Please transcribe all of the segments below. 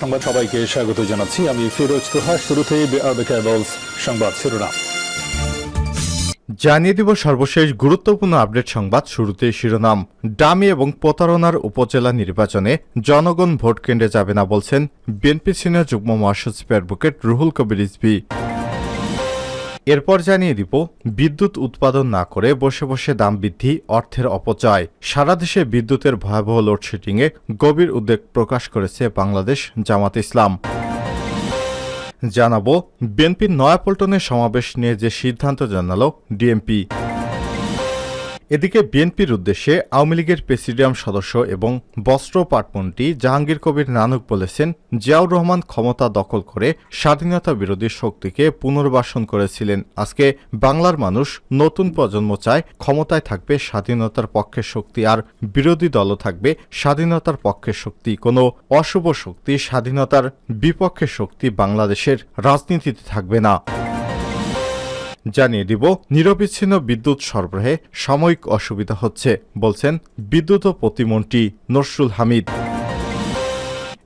সংবাদ সবাইকে স্বাগত জানাচ্ছি। আমি ফিরোজ তোহা, শুরুতেই সংবাদ শিরোনাম। জানিয়ে দিব সর্বশেষ গুরুত্বপূর্ণ আপডেট সংবাদ শুরুতে শিরোনাম। ডামি এবং প্রতারণার উপজেলা নির্বাচনে জনগণ ভোট কেন্দ্রে যাবে না বলছেন বিএনপি সিনিয়র যুগ্ম মহাসচিব অ্যাডভোকেট রুহুল কবির রিজভি। এরপর জানিয়ে দিব, বিদ্যুৎ উৎপাদন না করে বসে বসে দাম বৃদ্ধি, অর্থের অপচয়। সারা দেশে বিদ্যুতের ভয়াবহ লোডশেডিংয়ে গভীর উদ্বেগ প্রকাশ করেছে বাংলাদেশ জামাত ইসলাম। জানাব, বিএনপির নয়াপল্টনের সমাবেশ নিয়ে যে সিদ্ধান্ত জানালো ডিএমপি। এদিকে বিএনপির উদ্দেশ্যে আওয়ামী লীগের প্রেসিডিয়াম সদস্য এবং বস্ত্র পাটমন্ত্রী জাহাঙ্গীর কবির নানক বলেছেন, জিয়াউর রহমান ক্ষমতা দখল করে স্বাধীনতা বিরোধী শক্তিকে পুনর্বাসন করেছিলেন। আজকে বাংলার মানুষ নতুন প্রজন্ম চায় ক্ষমতায় থাকবে স্বাধীনতার পক্ষের শক্তি আর বিরোধী দলও থাকবে স্বাধীনতার পক্ষের শক্তি। কোনো অশুভ শক্তি স্বাধীনতার বিপক্ষের শক্তি বাংলাদেশের রাজনীতিতে থাকবে না। জানিয়ে দিব নিরবিচ্ছিন্ন বিদ্যুৎ সরবরাহে সাময়িক অসুবিধা হচ্ছে বলছেন বিদ্যুৎ ও প্রতিমন্ত্রী নসরুল হামিদ।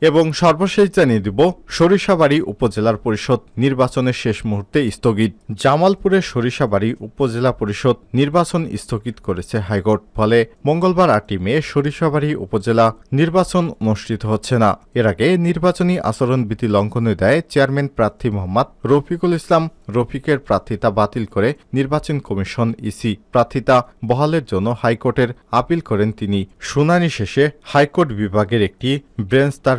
এবং সর্বশেষ জানিয়ে দিব, সরিষাবাড়ি উপজেলার পরিষদ নির্বাচনের শেষ মুহূর্তে স্থগিত। জামালপুরে সরিষাবাড়ি উপজেলা পরিষদ নির্বাচন স্থগিত করেছে হাইকোর্ট। ফলে মঙ্গলবার আটই মে সরিষাবাড়ি উপজেলা নির্বাচন অনুষ্ঠিত হচ্ছে না। এর আগে নির্বাচনী আচরণবিধি লঙ্ঘনের দেয় চেয়ারম্যান প্রার্থী মোহাম্মদ রফিকুল ইসলাম রফিকের প্রার্থিতা বাতিল করে নির্বাচন কমিশন ইসি প্রার্থিতা বহালের জন্য হাইকোর্টের আপিল করেন তিনি। শুনানি শেষে হাইকোর্ট বিভাগের একটি ব্রেঞ্চ তার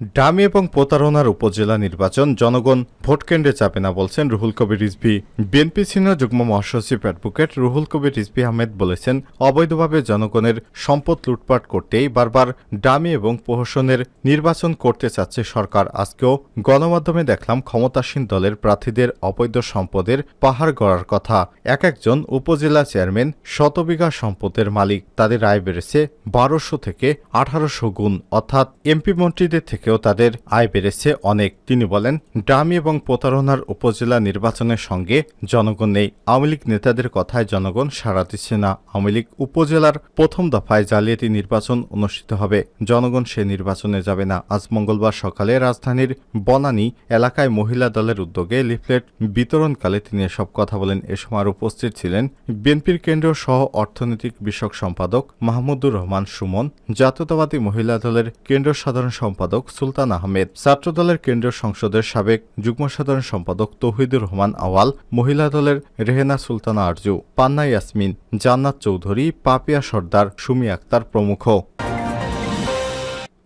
ডামি এবং প্রতারণার উপজেলা নির্বাচন, জনগণ ভোট কেন্দ্রে যাবে না বলছেন রুহুল কবির রিজভি। বিএনপি সিনিয়র যুগ্ম মহাসচিব অ্যাডভোকেট রুহুল কবির রিজভি আহমেদ বলেছেন, অবৈধভাবে জনগণের সম্পদ লুটপাট করতেই বারবার ডামি এবং প্রহসনের নির্বাচন করতে চাচ্ছে সরকার। আজকেও গণমাধ্যমে দেখলাম ক্ষমতাসীন দলের প্রার্থীদের অবৈধ সম্পদের পাহাড় গড়ার কথা। এক একজন উপজেলা চেয়ারম্যান শতবিঘা সম্পদের মালিক, তাদের আয় বেড়েছে বারোশো থেকে আঠারোশো গুণ। অর্থাৎ এমপি মন্ত্রীদের থেকেও তাদের আয় বেড়েছে অনেক। তিনি বলেন, ডামি এবং প্রতারণার উপজেলা নির্বাচনের সঙ্গে জনগণ নেই। আওয়ামী লীগ নেতাদের কথায় জনগণ সাড়া দিচ্ছে না। আওয়ামী লীগ উপজেলার প্রথম দফায় জালিয়াতি নির্বাচন অনুষ্ঠিত হবে। জনগণ সে নির্বাচনে যাবে না। আজ মঙ্গলবার সকালে রাজধানীর বনানী এলাকায় মহিলা দলের উদ্যোগে লিফলেট বিতরণকালে তিনি এসব কথা বলেন। এ সময় উপস্থিত ছিলেন বিএনপির কেন্দ্রীয় সহ অর্থনৈতিক বিষয়ক সম্পাদক মাহমুদুর রহমান সুমন, জাতীয়তাবাদী মহিলা দলের কেন্দ্রীয় সাধারণ সম্পাদক সুলতান আহমেদ। ছাত্র দলের কেন্দ্রীয় সংসদের সাবেক যুগ্ম সাধারণ সম্পাদক তৌহিদুর রহমান আওয়াল, মহিলা দলের রেহেনা সুলতানা আরজু, পান্না ইয়াসমিন, জান্নাত চৌধুরী, পাপিয়া সর্দার, সুমি আক্তার প্রমুখ।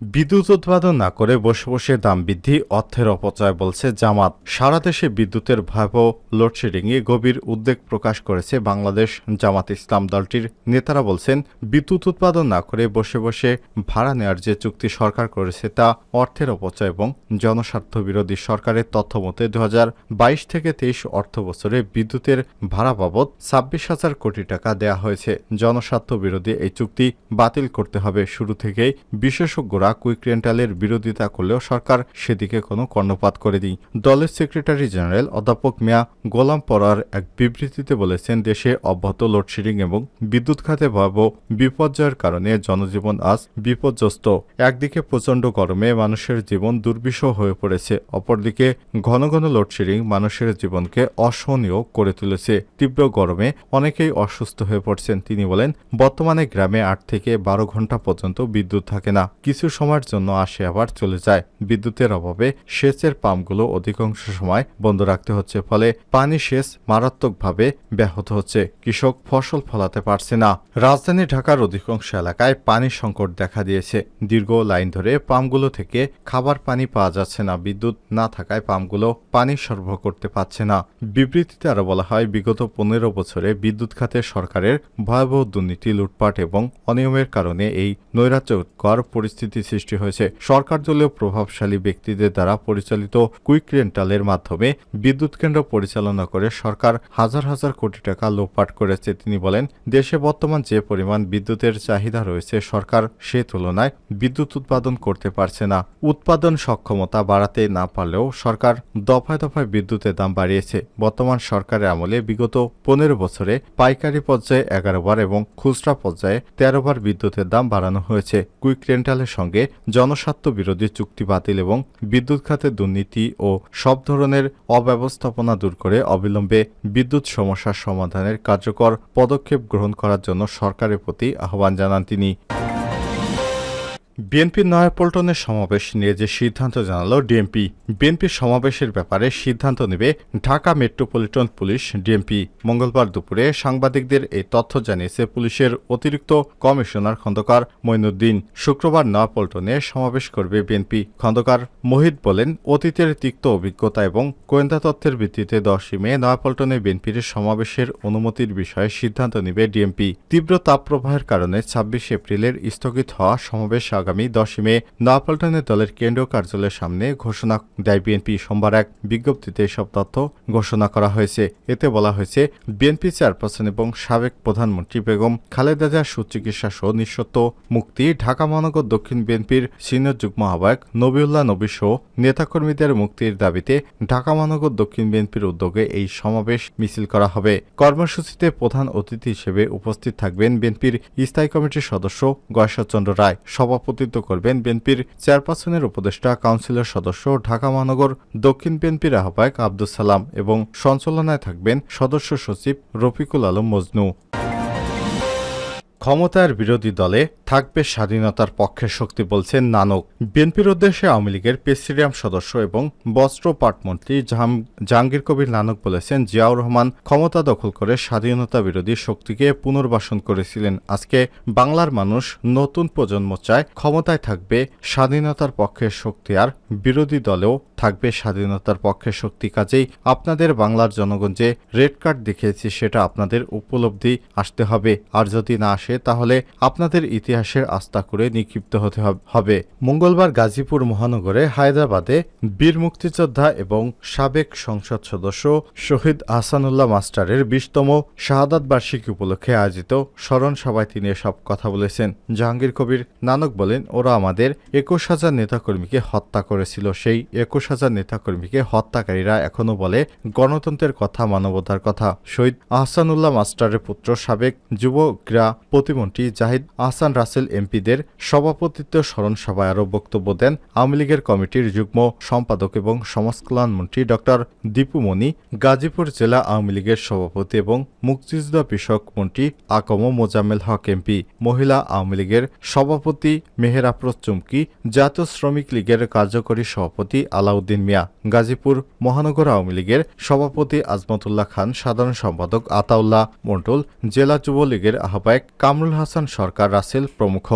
বিদ্যুৎ উৎপাদন না করে বসে বসে দাম বৃদ্ধি, অর্থের অপচয় বলছে জামাত। সারা দেশে বিদ্যুতের ভয়াবহ লোডশেডিংয়ে গভীর উদ্বেগ প্রকাশ করেছে বাংলাদেশ জামাত ইসলাম দলটির। নেতারা বলছেন, বিদ্যুৎ উৎপাদন না করে বসে বসে ভাড়া নেওয়ার যে চুক্তি সরকার করেছে তা অর্থের অপচয় এবং জনস্বার্থ বিরোধী সরকারের তথ্য মতে দু হাজার বাইশ থেকে তেইশ অর্থ বছরে বিদ্যুতের ভাড়া বাবদ ছাব্বিশ হাজার কোটি টাকা দেয়া হয়েছে। জনস্বার্থ বিরোধী এই চুক্তি বাতিল করতে হবে শুরু থেকেই। বিশেষজ্ঞরা কুইক রেন্টালের বিরোধিতা করলেও সরকার সেদিকে কোনো কর্ণপাত করেনি। দলের সেক্রেটারি জেনারেল অধ্যাপক মিয়া গোলাম পরার এক বিবৃতিতে বলেছেন, দেশে অব্যাহত লোডশেডিং এবং বিদ্যুৎ খাতে ভয়াবহ বিপর্যয়ের কারণে জনজীবন আজ বিপর্যস্ত। একদিকে প্রচণ্ড গরমে মানুষের জীবন দুর্বিষহ হয়ে পড়েছে, অপরদিকে ঘন ঘন লোডশেডিং মানুষের জীবনকে অসহনীয় করে তুলেছে। তীব্র গরমে অনেকেই অসুস্থ হয়ে পড়ছেন। তিনি বলেন, বর্তমানে গ্রামে আট থেকে বারো ঘণ্টা পর্যন্ত বিদ্যুৎ থাকে না। কিছু সময়ের জন্য আসে আবার চলে যায়। বিদ্যুতের অভাবে সেচের পাম্পগুলো অধিকাংশ সময় বন্ধ রাখতে হচ্ছে, ফলে পানি সেচ মারাত্মকভাবে ব্যাহত হচ্ছে। কৃষক ফসল ফলাতে পারছে না। রাজধানী ঢাকার অধিকাংশ এলাকায় পানির সংকট দেখা দিয়েছে। দীর্ঘ লাইন ধরে পাম্পগুলো থেকে খাবার পানি পাওয়া যাচ্ছে না। বিদ্যুৎ না থাকায় পাম্পগুলো পানি সরবরাহ করতে পারছে না। বিবৃতিতে আরও বলা হয়, বিগত পনেরো বছরে বিদ্যুৎ খাতে সরকারের ভয়াবহ দুর্নীতি, লুটপাট এবং অনিয়মের কারণে এই নৈরাজ্যকর পরিস্থিতি সৃষ্টি হয়েছে। সরকার দলীয় প্রভাবশালী ব্যক্তিদের দ্বারা পরিচালিত কুইক রেন্টালের মাধ্যমে বিদ্যুৎ কেন্দ্র পরিচালনা করে সরকার হাজার হাজার কোটি টাকা লোপাট করেছে তিনি বলেন, দেশে বর্তমান যে পরিমাণ বিদ্যুতের চাহিদা রয়েছে, সরকার সে তুলনায় বিদ্যুৎ উৎপাদন করতে পারছে না। উৎপাদন সক্ষমতা বাড়াতে না পারলেও সরকার দফায় দফায় বিদ্যুতের দাম বাড়িয়েছে। বর্তমান সরকারের আমলে বিগত পনেরো বছরে পাইকারি পর্যায়ে এগারো বার এবং খুচরা পর্যায়ে তেরো বার বিদ্যুতের দাম বাড়ানো হয়েছে। কুইক রেন্টালের সঙ্গে জনস্বার্থ বিরোধী চুক্তি বাতিল এবং বিদ্যুৎ খাতে দুর্নীতি ও সব ধরনের অব্যবস্থাপনা দূর করে অবিলম্বে বিদ্যুৎ সমস্যার সমাধানের কার্যকর পদক্ষেপ গ্রহণ করার জন্য সরকারের প্রতি আহ্বান জানান তিনি। বিএনপির নয়াপল্টনের সমাবেশ নিয়ে যে সিদ্ধান্ত জানালো ডিএমপি বিএনপির সমাবেশের ব্যাপারে সিদ্ধান্ত নেবে ঢাকা মেট্রোপলিটন পুলিশ ডিএমপি। মঙ্গলবার দুপুরে সাংবাদিকদের এই তথ্য জানিয়েছে পুলিশের অতিরিক্ত কমিশনার খন্দকার মইনুদ্দিন। শুক্রবার নয়াপল্টনে সমাবেশ করবে বিএনপি। খন্দকার মোহিত বলেন, অতীতের তিক্ত অভিজ্ঞতা এবং গোয়েন্দা তথ্যের ভিত্তিতে দশই মে নয়াপল্টনে বিএনপির সমাবেশের অনুমতির বিষয়ে সিদ্ধান্ত নেবে ডিএমপি। তীব্র তাপপ্রবাহের কারণে ছাব্বিশ এপ্রিলের স্থগিত হওয়া সমাবেশ আগামী দশই মে নয়াপল্টনে দলের কেন্দ্রীয় কার্যালয়ের সামনে ঘোষণা দেয় বিএনপি। সোমবার এক বিজ্ঞপ্তিতে এসব তথ্য ঘোষণা করা হয়েছে। এতে বলা হয়েছে, বিএনপি চেয়ারপারসন এবং সাবেক প্রধানমন্ত্রী বেগম খালেদা জিয়ার সুচিকিৎসা সহ নিঃশর্ত মুক্তি, ঢাকা মহানগর দক্ষিণ বিএনপির সিনিয়র যুগ্ম আহ্বায়ক নবিউল্লাহ নবী সহ নেতাকর্মীদের মুক্তির দাবিতে ঢাকা মহানগর দক্ষিণ বিএনপির উদ্যোগে এই সমাবেশ মিছিল করা হবে। কর্মসূচিতে প্রধান অতিথি হিসেবে উপস্থিত থাকবেন বিএনপির স্থায়ী কমিটির সদস্য গয়েশ্বরচন্দ্র রায় সভাপতিত্ব করবেন বিএনপির চেয়ারপারসনের উপদেষ্টা, কাউন্সিলর সদস্য, ঢাকা মহানগর, দক্ষিণ বিএনপির আহ্বায়ক আব্দুল সালাম এবং সঞ্চালনায় থাকবেন সদস্য সচিব রফিকুল আলম মজনু। ক্ষমতার বিরোধী দলে থাকবে স্বাধীনতার পক্ষের শক্তি বলছেন নানক। বিএনপির উদ্দেশ্যে আওয়ামী লীগের প্রেসিডিয়াম সদস্য এবং বস্ত্র পাটমন্ত্রী জাহাঙ্গীর কবির নানক বলেছেন, জিয়াউর রহমান ক্ষমতা দখল করে স্বাধীনতা বিরোধী শক্তিকে পুনর্বাসন করেছিলেন। আজকে বাংলার মানুষ নতুন প্রজন্ম চায় ক্ষমতায় থাকবে স্বাধীনতার পক্ষের শক্তি, আর বিরোধী দলেও থাকবে স্বাধীনতার পক্ষে শক্তি কাজেই আপনাদের বাংলার জনগণ যে রেড কার্ড দেখিয়েছি সেটা আপনাদের উপলব্ধি আসতে হবে। আর যদি না আসে, তাহলে আপনাদের ইতিহাসের আস্থা করে নিক্ষিপ্ত হতে হবে মঙ্গলবার গাজীপুর মহানগরে হায়দ্রাবাদে বীর মুক্তিযোদ্ধা এবং সাবেক সংসদ সদস্য শহীদ আহসানুল্লাহ মাস্টারের বিশতম শাহাদাত বার্ষিকী উপলক্ষে আয়োজিত স্মরণ সভায় তিনি এসব কথা বলেছেন। জাহাঙ্গীর কবির নানক বলেন, ওরা আমাদের একুশ হাজার নেতাকর্মীকে হত্যা করেছিল। সেই একুশ হাজার নেতাকর্মীকে হত্যাকারীরা এখনও বলে গণতন্ত্রের কথা, মানবতার কথা। শহীদ আহসানুল্লাহ মাস্টারের পুত্র সাবেক যুব ক্রীড়া প্রতিমন্ত্রী জাহিদ আহসান রাসেল এমপিদের সভাপতিত্ব স্মরণ সভায় আরও বক্তব্য দেন আওয়ামী লীগের কমিটির যুগ্ম সম্পাদক এবং সমাজকল্যাণ মন্ত্রী ডক্টর দীপুমণি গাজীপুর জেলা আওয়ামী লীগের সভাপতি এবং মুক্তিযোদ্ধা বিষয়ক মন্ত্রী আকম মোজাম্মেল হক এমপি, মহিলা আওয়ামী লীগের সভাপতি মেহের আফরোজ চুমকি, জাতীয় শ্রমিক লীগের কার্যকরী সভাপতি আলাউদ্দিন মিয়া, গাজীপুর মহানগর আওয়ামী লীগের সভাপতি আজমতুল্লাহ খান, সাধারণ সম্পাদক আতাউল্লাহ মন্টুল, জেলা যুবলীগের আহ্বায়ক কামরুল হাসান সরকার, রাসেল প্রমুখ।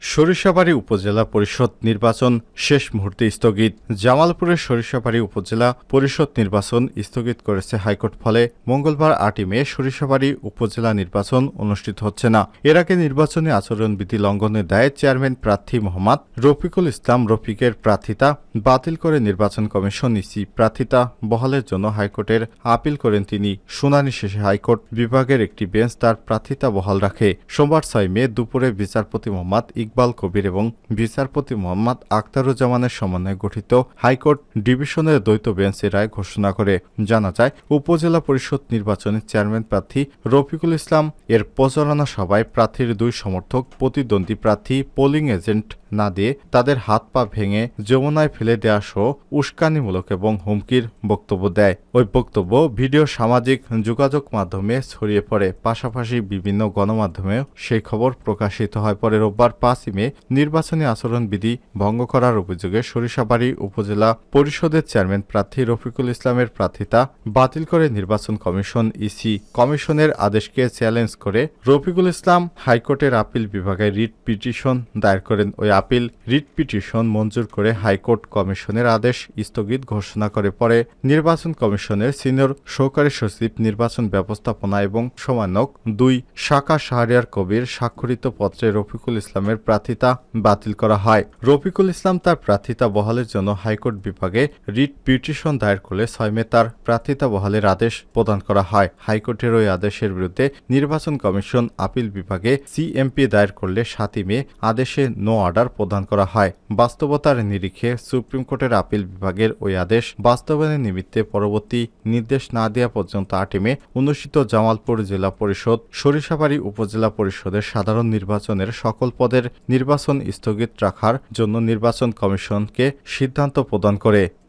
সরিষাবাড়ি উপজেলা পরিষদ নির্বাচন শেষ মুহূর্তে স্থগিত। জামালপুরের সরিষাবাড়ি উপজেলা পরিষদ নির্বাচন স্থগিত করেছে হাইকোর্ট। ফলে মঙ্গলবার আটই মে সরিষাবাড়ি উপজেলা নির্বাচন অনুষ্ঠিত হচ্ছে না। এর আগে নির্বাচনী আচরণবিধি লঙ্ঘনের দায়ে চেয়ারম্যান প্রার্থী মোহাম্মদ রফিকুল ইসলাম রফিকের প্রার্থিতা বাতিল করে নির্বাচন কমিশন ইসি প্রার্থিতা বহালের জন্য হাইকোর্টের আপিল করেন তিনি। শুনানি শেষে হাইকোর্ট বিভাগের একটি বেঞ্চ তার প্রার্থিতা বহাল রাখে। সোমবার ছয় মে দুপুরে বিচারপতি মোহাম্মদ ইকবাল কবির এবং বিচারপতি মোহাম্মদ আখতারুজ্জামানের সমন্বয়ে গঠিত হাইকোর্ট ডিভিশনের দ্বৈত বেঞ্চ রায় ঘোষণা করে। জানা যায়, উপজেলা পরিষদ নির্বাচনে চেয়ারম্যান প্রার্থী রফিকুল ইসলাম, এর প্রচারণা সভায় প্রার্থীর দুই সমর্থক, প্রতিদ্বন্দ্বী প্রার্থী, পোলিং এজেন্ট না দিয়ে তাদের হাত পা ভেঙে যমুনায় ফেলে দেওয়া সহ উস্কানিমূলক এবং হুমকির বক্তব্য দেয়। ওই বক্তব্য ভিডিও সামাজিক যোগাযোগ মাধ্যমে ছড়িয়ে পড়ে। পাশাপাশি বিভিন্ন গণমাধ্যমেও সেই খবর প্রকাশিত হয়। পরে রোববার পাঁচই মে নির্বাচনী আচরণবিধি ভঙ্গ করার অভিযোগে সরিষাবাড়ি উপজেলা পরিষদের চেয়ারম্যান প্রার্থী রফিকুল ইসলামের প্রার্থিতা বাতিল করে নির্বাচন কমিশন ইসি। কমিশনের আদেশকে চ্যালেঞ্জ করে রফিকুল ইসলাম হাইকোর্টের আপিল বিভাগে রিট পিটিশন দায়ের করেন। ওই আপিল রিট পিটিশন মঞ্জুর করে হাইকোর্ট কমিশনের আদেশ স্থগিত ঘোষণা করে। পরে নির্বাচন কমিশনের সিনিয়র সহকারী সচিব, নির্বাচন ব্যবস্থাপনা এবং সমানক দুই শাখা শাহরিয়ার কবির স্বাক্ষরিত পত্রে রফিকুল ইসলামের প্রার্থিতা বাতিল করা হয়। রফিকুল ইসলাম তার প্রার্থিতা বহালের জন্য হাইকোর্ট বিভাগে রিট পিটিশন দায়ের করলে ছয় মে তার প্রার্থিতা বহালের আদেশ প্রদান করা হয়। হাইকোর্টের ওই আদেশের বিরুদ্ধে নির্বাচন কমিশন আপিল বিভাগে সিএমপি দায়ের করলে সাতই মে আদেশে নো অর্ডার প্রদান করা হয়। বাস্তবতার নিরিখে সুপ্রিম কোর্টের আপিল বিভাগের ওই আদেশ বাস্তবায়নের নিমিত্তে পরবর্তী নির্দেশ না দেওয়া পর্যন্ত আটই মে অনুষ্ঠিত জামালপুর জেলা পরিষদ সরিষাবাড়ি উপজেলা পরিষদের সাধারণ নির্বাচনের সকল পদের নির্বাচন স্থগিত রাখার জন্য নির্বাচন কমিশনকে সিদ্ধান্ত প্রদান করে।